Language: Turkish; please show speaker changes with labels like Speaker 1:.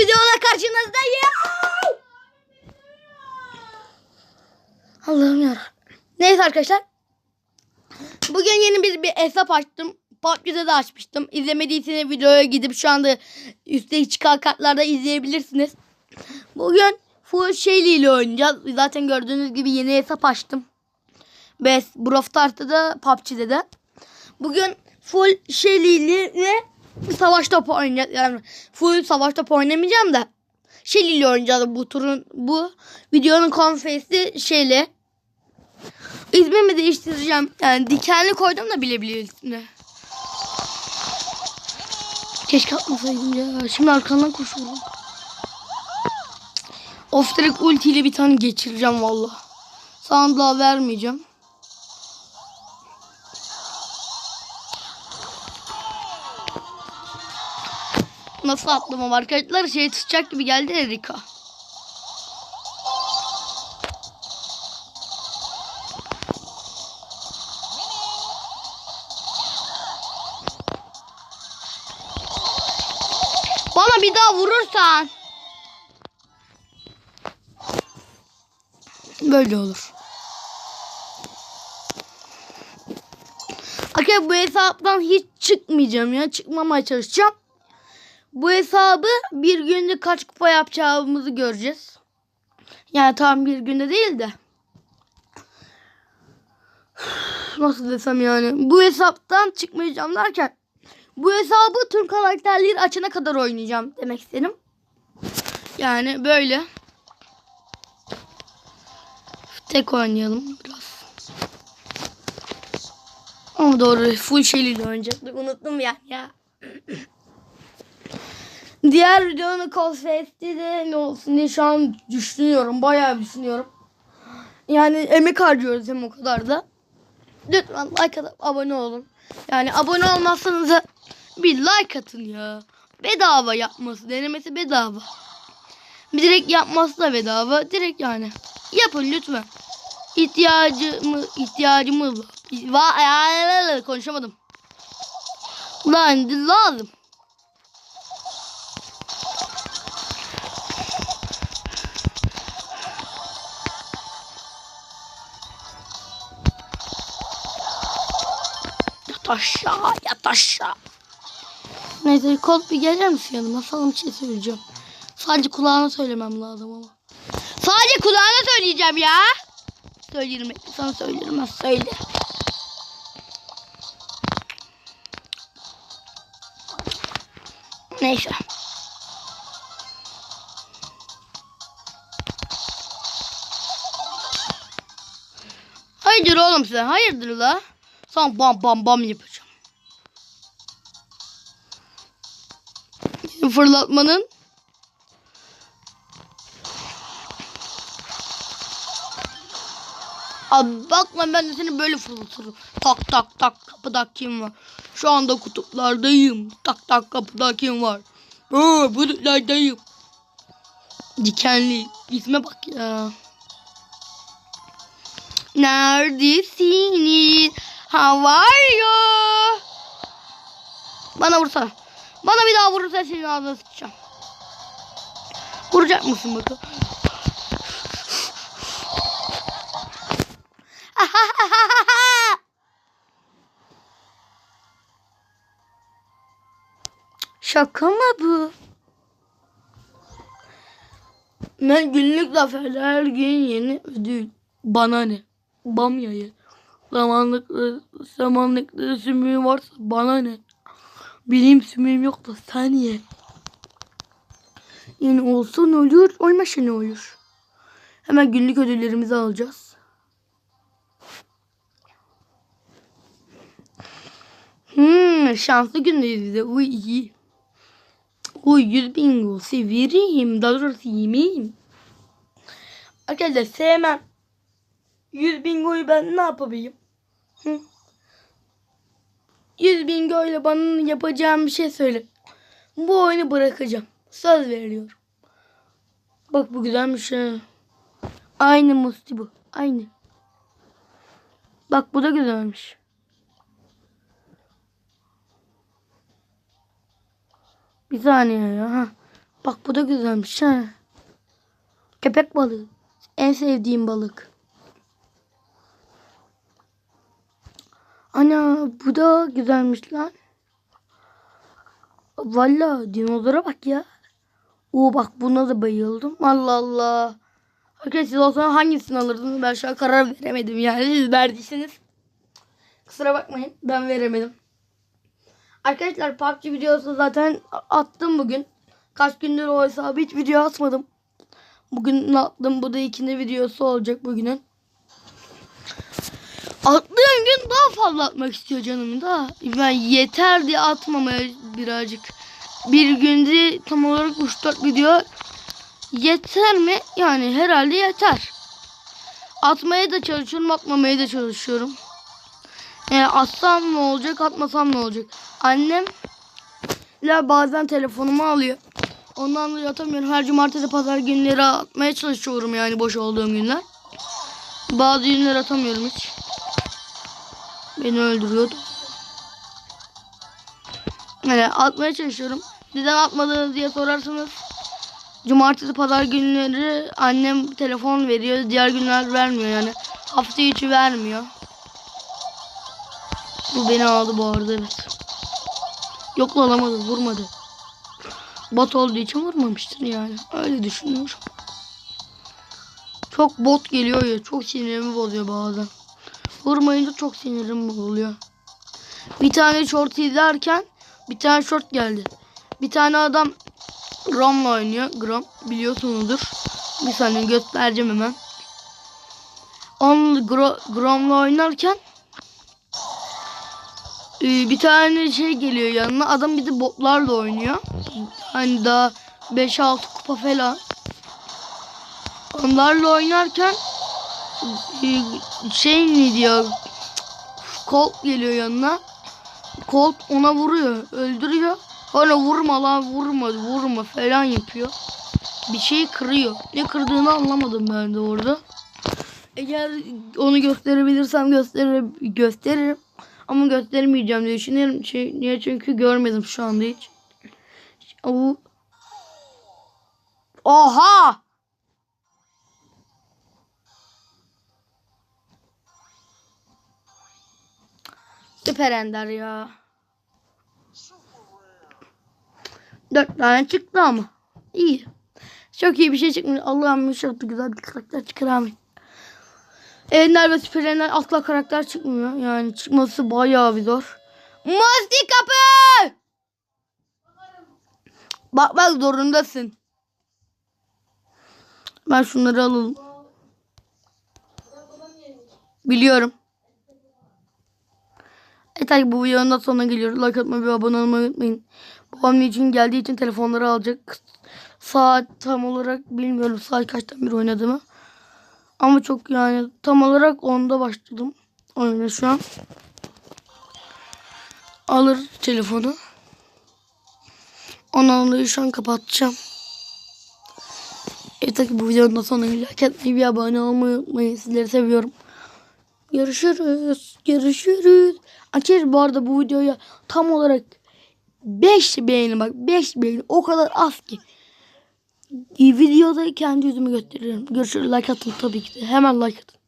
Speaker 1: videoda karşınızdayım. Allah'ım ya. Neyse arkadaşlar. Bugün yeni bir, bir hesap açtım. PUBG'de de açmıştım. İzlemediyseniz videoya gidip şu anda üstte çıkan kartlarda izleyebilirsiniz. Bugün full Shelly ile oynayacağız. Zaten gördüğünüz gibi yeni hesap açtım. Ve Brawl Stars'ta da PUBG'de de. Bugün full Shelly ile savaş topu oynayacağız. Full savaş topu oynamayacağım da. Shelly ile oynayacağız bu turun. Bu videonun konfesi Shelly. İsmimi değiştireceğim. Yani dikenli koydum da bile. Keşke atmasaydım ya. Şimdi arkandan koşuyorum. Of direkt ultiyle bir tane geçireceğim valla. Sandığa vermeyeceğim. Nasıl atlamam arkadaşlar şey tutacak gibi geldi Erika. Bana bir daha vurursan. Böyle olur. Arkadaşlar bu hesaptan hiç çıkmayacağım ya. Çıkmamaya çalışacağım. Bu hesabı bir günde kaç kupa yapacağımızı göreceğiz. Yani tam bir günde değil de. Nasıl desem yani. Bu hesaptan çıkmayacağım derken. Bu hesabı tüm karakterleri açana kadar oynayacağım demek istedim. Yani böyle. Tek oynayalım biraz. Ama doğru full şeyliyle oynayacaktık. Unuttum yani ya. Diğer videonun konsepti de ne olsun diye şu an düşünüyorum. Bayağı düşünüyorum. Yani emek harcıyoruz hem o kadar da. Lütfen like atıp abone olun. Yani abone olmazsanız bir like atın ya. Bedava yapması. Denemesi bedava. Bir direkt yapması da bedava. Direkt yani. Yapın lütfen. İhtiyacımı ihtiyacımız var. Va konuşamadım. Lan lazım. Aşağı, yat aşağı. Neyse Colt bir gelir misin yanıma? Sana bir şey. Sadece kulağına söylemem lazım ama. Sadece kulağına söyleyeceğim ya. Söylerim. Sana söylerim. Söyle. Neyse. Hayırdır oğlum sen? Hayırdır la? Sana bam bam bam yapacağım. Fırlatmanın Abi bakma ben de seni böyle fırlatırım. Tak tak tak kapıda kim var? Şu anda kutuplardayım. Tak tak kapıda kim var? Oo, bulutlardayım. Dikenli. İsme bak ya. Neredesiniz? How are you? Bana vursana. Bana bir daha vurursa senin ağzına sıçacağım. Vuracak mısın bakalım? Şaka mı bu? Ben günlük zaferler gün yeni ödül. Bana ne? Bamya'yı. Zamanlıklı, zamanlıklı sümüğü varsa bana ne? Benim sümüğüm yok da sen ye. Yani olsa ne olur, olmasa ne olur? Hemen günlük ödüllerimizi alacağız. Hmm, şanslı gündeyiz bize. Uy iyi. Uy 100 bingo severim. Daha doğrusu yemeyim. Arkadaşlar sevmem. 100 bingoyu ben ne yapabilirim? Hı? 100 bingo ile bana yapacağım bir şey söyle. Bu oyunu bırakacağım. Söz veriyorum. Bak bu güzelmiş ha. Aynı musti bu. Aynı. Bak bu da güzelmiş. Bir saniye ya. Ha. Bak bu da güzelmiş ha. Köpek balığı. En sevdiğim balık. Ana bu da güzelmiş lan. Valla dinozora bak ya. Oo bak buna da bayıldım. Allah Allah. Arkadaşlar siz olsa hangisini alırdınız? Ben şu an karar veremedim yani. Siz verdiyseniz. Kusura bakmayın. Ben veremedim. Arkadaşlar PUBG videosu zaten attım bugün. Kaç gündür o hesabı hiç video atmadım. Bugün attım. Bu da ikinci videosu olacak bugünün. Attığım gün daha fazla atmak istiyor canım da. Ben yeter diye atmamaya birazcık. Bir günde tam olarak 3-4 video yeter mi? Yani herhalde yeter. Atmaya da çalışıyorum, atmamaya da çalışıyorum. Yani atsam ne olacak, atmasam ne olacak? Annem la bazen telefonumu alıyor. Ondan dolayı atamıyorum. Her cumartesi pazar günleri atmaya çalışıyorum yani boş olduğum günler. Bazı günler atamıyorum hiç. Beni öldürüyordu. Yani atmaya çalışıyorum. Neden atmadınız diye sorarsanız cumartesi pazar günleri annem telefon veriyor. Diğer günler vermiyor yani. Hafta içi vermiyor. Bu beni aldı bu arada evet. Yok alamadı vurmadı. Bot olduğu için vurmamıştır yani. Öyle düşünüyorum. Çok bot geliyor ya. Çok sinirimi bozuyor bazen. Vurmayınca çok sinirim bozuluyor. Bir tane short izlerken bir tane short geldi. Bir tane adam Grom'la oynuyor. Grom biliyorsunuzdur. Bir saniye göstereceğim hemen. Onun Gro- Grom'la oynarken ee, bir tane şey geliyor yanına. Adam bir de botlarla oynuyor. Hani daha 5-6 kupa falan. Onlarla oynarken şey ne diyor? Colt geliyor yanına. Colt ona vuruyor. Öldürüyor. Ona vurma lan vurma vurma falan yapıyor. Bir şeyi kırıyor. Ne kırdığını anlamadım ben de orada. Eğer onu gösterebilirsem gösterir, gösteririm. Ama göstermeyeceğim diye düşünüyorum. Şey, niye çünkü görmedim şu anda hiç. O... Oha! Süper Ender ya. Dört tane çıktı ama. İyi. Çok iyi bir şey çıkmış. Allah'ım çok da güzel bir karakter çıkar amin. Ender ve Süper Ender asla karakter çıkmıyor. Yani çıkması bayağı bir zor. Masti kapı! Bakmak zorundasın. Ben şunları alalım. Biliyorum. Ki bu videonun da sonuna geliyoruz. Like atmayı ve abone olmayı unutmayın. Babam için geldiği için telefonları alacak. Saat tam olarak bilmiyorum saat kaçtan bir oynadığımı. Ama çok yani tam olarak 10'da başladım oyuna şu an. Alır telefonu. Onu şu an kapatacağım. Ki bu videonun da sonuna. Like atmayı ve abone olmayı unutmayın. Sizleri seviyorum. Görüşürüz. Görüşürüz. Açar bu arada bu videoya tam olarak 5 beğeni bak 5 beğeni o kadar az ki. Videoda kendi yüzümü gösteriyorum. Görüşürüz like atın tabii ki de. Hemen like atın.